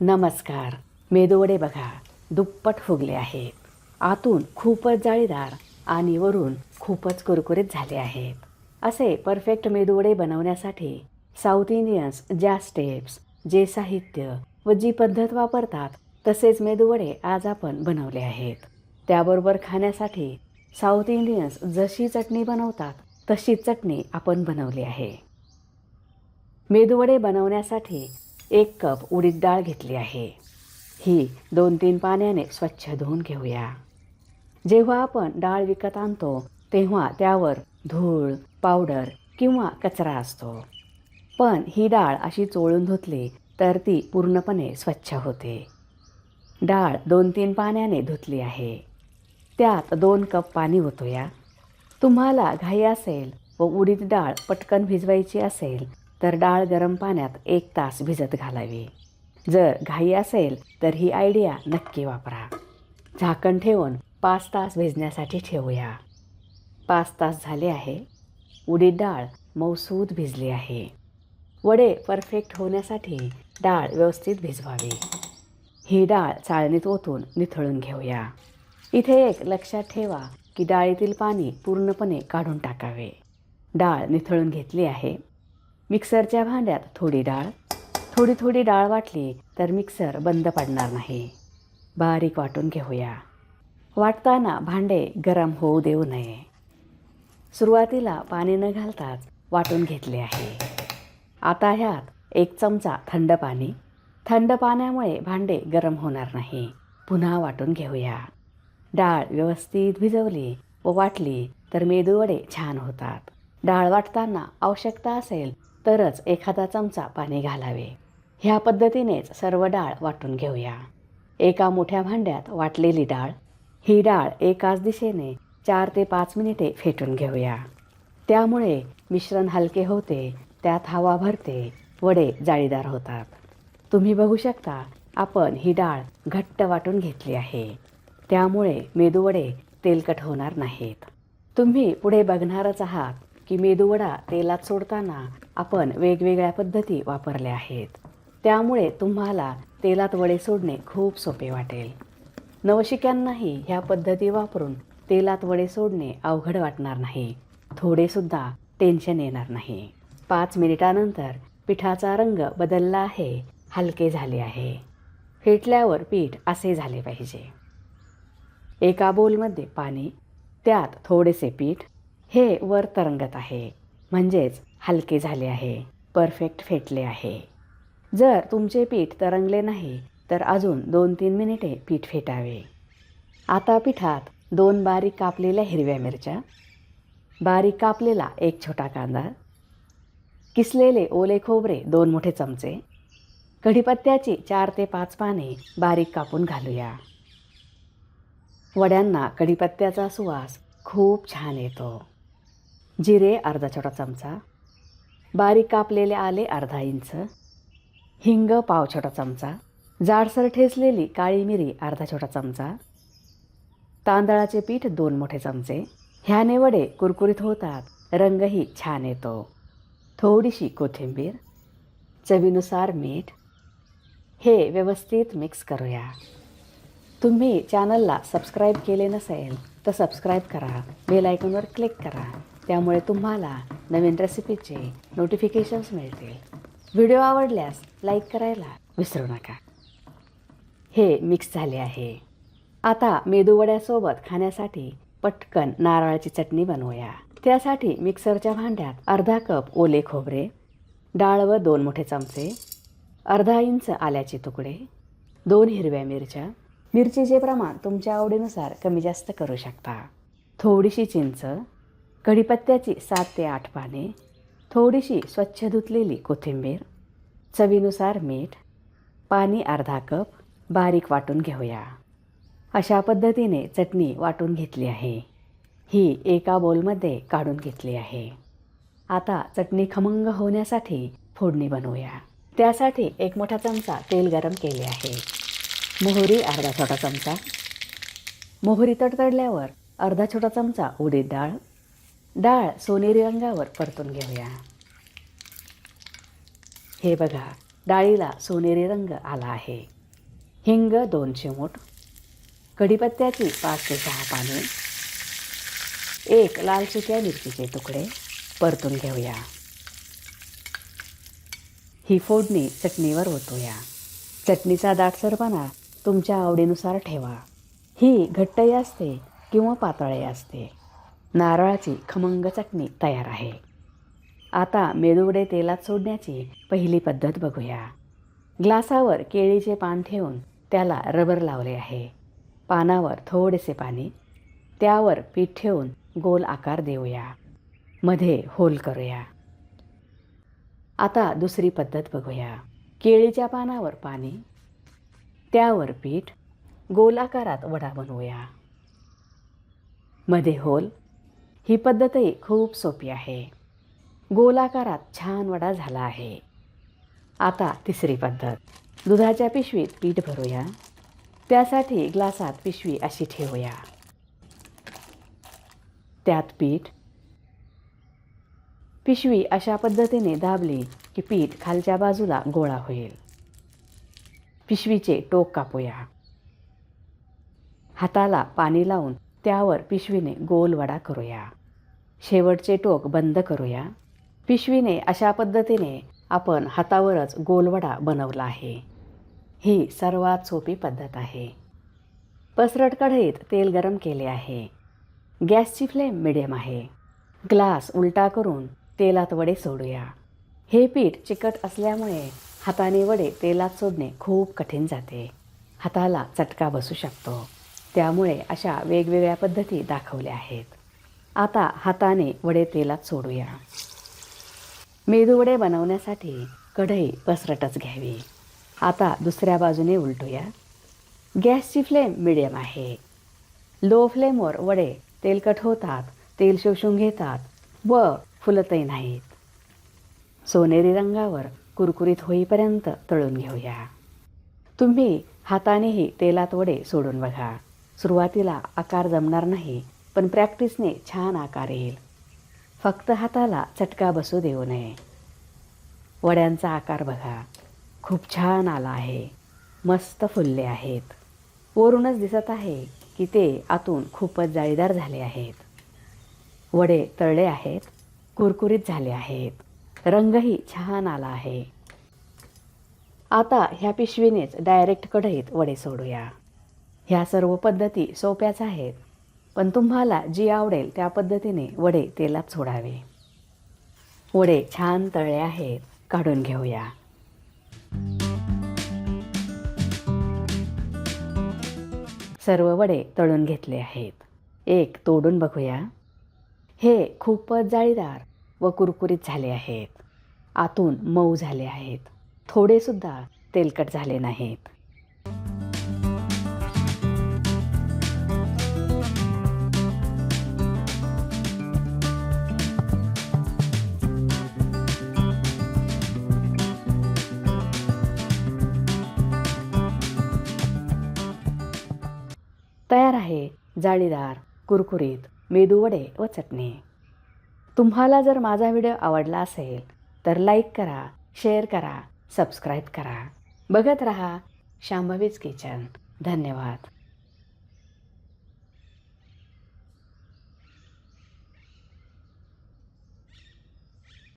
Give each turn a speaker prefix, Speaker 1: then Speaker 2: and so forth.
Speaker 1: नमस्कार. मेदूवडे बघा. दुप्पट फुगले आहेत आतून खूपच जाळीदार आणि वरून खूपच कुरकुरीत झाले आहेत असे परफेक्ट मेदूवडे बनवण्यासाठी साऊथ इंडियन्स ज्या स्टेप्स जे साहित्य व जी पद्धत वापरतात तसेच मेदूवडे आज आपण बनवले आहेत. त्याबरोबर खाण्यासाठी साऊथ इंडियन्स जशी चटणी बनवतात तशीच चटणी आपण बनवली आहे. मेदूवडे बनवण्यासाठी एक कप उडीद डाळ घेतली आहे. ही दोन तीन पाण्याने स्वच्छ धुवून घेऊया. जेव्हा आपण डाळ विकत आणतो तेव्हा त्यावर धूळ पावडर किंवा कचरा असतो. पण ही डाळ अशी चोळून धुतली तर ती पूर्णपणे स्वच्छ होते. डाळ दोन तीन पाण्याने धुतली आहे. त्यात दोन कप पाणी ओतूया. तुम्हाला घाई असेल व उडीद डाळ पटकन भिजवायची असेल तर डाळ गरम पाण्यात एक तास भिजत घालावी. जर घाई असेल तर ही आयडिया नक्की वापरा. झाकण ठेवून पाच तास भिजण्यासाठी ठेवूया. पाच तास झाले आहे. उडीद डाळ मऊसूद भिजली आहे. वडे परफेक्ट होण्यासाठी डाळ व्यवस्थित भिजवावी. ही डाळ चाळणीत ओतून निथळून घेऊया. इथे एक लक्षात ठेवा की डाळीतील पाणी पूर्णपणे काढून टाकावे. डाळ निथळून घेतली आहे. मिक्सरच्या भांड्यात थोडी डाळ थोडी थोडी डाळ वाटली तर मिक्सर बंद पडणार नाही. बारीक वाटून घेऊया. वाटताना भांडे गरम होऊ देऊ नये. सुरुवातीला पाणी न घालताच वाटून घेतले आहे. आता ह्यात एक चमचा थंड पाणी. थंड पाण्यामुळे भांडे गरम होणार नाही. पुन्हा वाटून घेऊया. डाळ व्यवस्थित भिजवली व वाटली तर मेदूवडे छान होतात. डाळ वाटताना आवश्यकता असेल तरच एखादा चमचा पाणी घालावे. ह्या पद्धतीनेच सर्व डाळ वाटून घेऊया. एका मोठ्या भांड्यात वाटलेली डाळ ही डाळ एकाच दिशेने चार ते पाच मिनिटे फेटून घेऊया. त्यामुळे मिश्रण हलके होते त्यात हवा भरते वडे जाळीदार होतात. तुम्ही बघू शकता आपण ही डाळ घट्ट वाटून घेतली आहे. त्यामुळे मेदूवडे तेलकट होणार नाहीत. तुम्ही पुढे बघणारच आहात की मेदूवडा तेलात सोडताना आपण वेगवेगळ्या पद्धती वापरल्या आहेत. त्यामुळे तुम्हाला तेलात वडे सोडणे खूप सोपे वाटेल. नवशिक्यांनाही ह्या पद्धती वापरून तेलात वडे सोडणे अवघड वाटणार नाही. थोडेसुद्धा टेन्शन येणार नाही. पाच मिनिटानंतर पिठाचा रंग बदलला आहे हलके झाले आहे. फेटल्यावर पीठ असे झाले पाहिजे. एका बोलमध्ये पाणी त्यात थोडेसे पीठ हे वर तरंगत आहे. म्हणजेच हलके झाले आहे परफेक्ट फेटले आहे. जर तुमचे पीठ तरंगले नाही तर अजून दोन तीन मिनिटे पीठ फेटावे. आता पिठात दोन बारीक कापलेल्या हिरव्या मिरच्या बारीक कापलेला एक छोटा कांदा किसलेले ओले खोबरे दोन मोठे चमचे कढीपत्त्याची चार ते पाच पाने बारीक कापून घालूया. वड्यांना कढीपत्त्याचा सुवास खूप छान येतो. जिरे अर्धा छोटा चमचा बारीक कापलेले आले अर्धा इंच. हिंग पाव छोटा चमचा. जाडसर ठेचलेली काळी मिरी अर्धा छोटा चमचा. तांदळाचे पीठ दोन मोठे चमचे. ह्याने वडे कुरकुरीत होतात. रंगही छान येतो. थोडीशी कोथिंबीर. चवीनुसार मीठ. हे व्यवस्थित मिक्स करूया. तुम्ही चॅनलला सबस्क्राईब केले नसेल तर सबस्क्राईब करा. बेल आयकॉनवर क्लिक करा. त्यामुळे तुम्हाला नवीन रेसिपीचे नोटिफिकेशन्स मिळतील. व्हिडिओ आवडल्यास लाईक करायला विसरू नका. हे मिक्स झाले आहे. आता मेदूवड्यासोबत खाण्यासाठी पटकन नारळाची चटणी बनवूया. त्यासाठी मिक्सरच्या भांड्यात अर्धा कप ओले खोबरे डाळ व दोन मोठे चमचे अर्धा इंच आल्याचे तुकडे दोन हिरव्या मिरच्या. मिरचीचे प्रमाण तुमच्या आवडीनुसार कमी जास्त करू शकता. थोडीशी चिंच कढीपत्त्याची सात ते आठ पाने थोडीशी स्वच्छ धुतलेली कोथिंबीर चवीनुसार मीठ पाणी अर्धा कप बारीक वाटून घेऊया. अशा पद्धतीने चटणी वाटून घेतली आहे. ही एका बोलमध्ये काढून घेतली आहे. आता चटणी खमंग होण्यासाठी फोडणी बनवूया. त्यासाठी एक मोठा चमचा तेल गरम केले आहे. मोहरी अर्धा छोटा चमचा. मोहरी तडतडल्यावर अर्धा छोटा चमचा उडीद डाळ. डाळ सोनेरी रंगावर परतून घेऊया. हे बघा डाळीला सोनेरी रंग आला आहे. हिंग दोन चिमूट कढीपत्त्याची पाच ते सहा पाने एक लाल सुक्या मिरचीचे तुकडे परतून घेऊया. ही फोडणी चटणीवर ओतूया. चटणीचा दाटसरपणा तुमच्या आवडीनुसार ठेवा. ही घट्टही असते किंवा पातळही असते. नारळाची खमंग चटणी तयार आहे. आता मेदुवडे तेलात सोडण्याची पहिली पद्धत बघूया. ग्लासावर केळीचे पान ठेवून त्याला रबर लावले आहे. पानावर थोडेसे पाणी त्यावर पीठ ठेवून गोल आकार देऊया. मध्ये होल करूया. आता दुसरी पद्धत बघूया. केळीच्या पानावर पाणी त्यावर पीठ गोल आकारात वडा बनवूया. मध्ये होल ही पद्धतही खूप सोपी आहे. गोलाकारात छान वडा झाला आहे. आता तिसरी पद्धत. दुधाच्या पिशवीत पीठ भरूया. त्यासाठी ग्लासात पिशवी अशी ठेवूया. त्यात पीठ. पिशवी अशा पद्धतीने दाबली की पीठ खालच्या बाजूला गोळा होईल. पिशवीचे टोक कापूया. हाताला पाणी लावून त्यावर पिशवीने गोलवडा करूया. शेवटचे टोक बंद करूया. पिशवीने अशा पद्धतीने आपण हातावरच गोलवडा बनवला आहे. ही सर्वात सोपी पद्धत आहे. पसरट कढईत तेल गरम केले आहे. गॅसची फ्लेम मिडियम आहे. ग्लास उलटा करून तेलात वडे सोडूया. हे पीठ चिकट असल्यामुळे हाताने वडे तेलात सोडणे खूप कठीण जाते. हाताला चटका बसू शकतो. त्यामुळे अशा वेगवेगळ्या पद्धती दाखवल्या आहेत. आता हाताने वडे तेलात सोडूया. मेदूवडे बनवण्यासाठी कढई पसरटच घ्यावी. आता दुसऱ्या बाजूने उलटूया. गॅसची फ्लेम मिडियम आहे. लो फ्लेमवर वडे तेलकट होतात तेल शोषून घेतात व फुलतही नाहीत. सोनेरी रंगावर कुरकुरीत होईपर्यंत तळून घेऊया. तुम्ही हातानेही तेलात वडे सोडून बघा. सुरुवातीला आकार जमणार नाही पण प्रॅक्टिसने छान आकार येईल. फक्त हाताला चटका बसू देऊ नये. वड्यांचा आकार बघा. खूप छान आला आहे. मस्त फुलले आहेत. वरूनच दिसत आहे की ते आतून खूपच जाळीदार झाले आहेत. वडे तळले आहेत कुरकुरीत झाले आहेत. रंगही छान आला आहे. आता ह्या पिशवीनेच डायरेक्ट कढईत वडे सोडूया. ह्या सर्व पद्धती सोप्याच आहेत. पण तुम्हाला जी आवडेल त्या पद्धतीने वडे तेलात सोडावे. वडे छान तळले आहेत. काढून घेऊया. सर्व वडे तळून घेतले आहेत. एक तोडून बघूया. हे खूपच जाळीदार व कुरकुरीत झाले आहेत. आतून मऊ झाले आहेत. थोडेसुद्धा तेलकट झाले नाहीत. तयार आहे जाळीदार कुरकुरीत मेदूवडे व चटणी. तुम्हाला जर माझा व्हिडिओ आवडला असेल तर लाईक करा शेअर करा सबस्क्राईब करा. बघत रहा शांभवीज किचन. धन्यवाद.